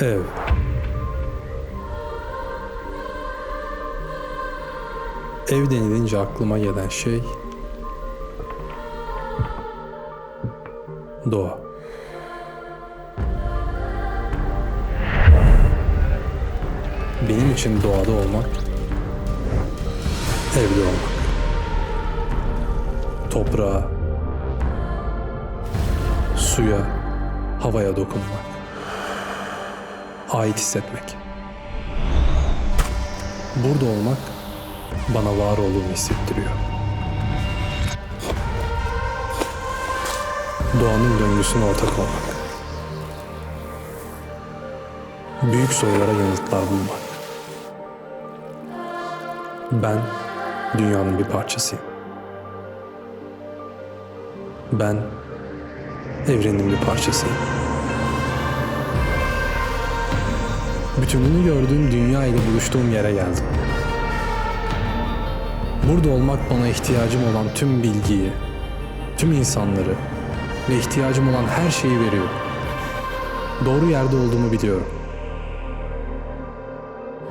Ev. Ev denilince aklıma gelen şey doğa. Benim için doğada olmak, evde olmak. Toprağa, suya, havaya dokunmak. Ait hissetmek. Burada olmak bana var olduğumu hissettiriyor. Doğanın döngüsüne ortak olmak. Büyük sorulara yanıtlar bulmak. Ben dünyanın bir parçasıyım. Ben evrenin bir parçasıyım. Bütününü gördüğüm dünya ile buluştuğum yere geldim. Burada olmak bana ihtiyacım olan tüm bilgiyi, tüm insanları ve ihtiyacım olan her şeyi veriyor. Doğru yerde olduğumu biliyorum.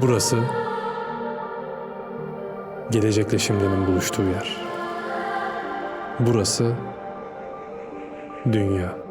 Burası gelecekle şimdinin buluştuğu yer. Burası dünya.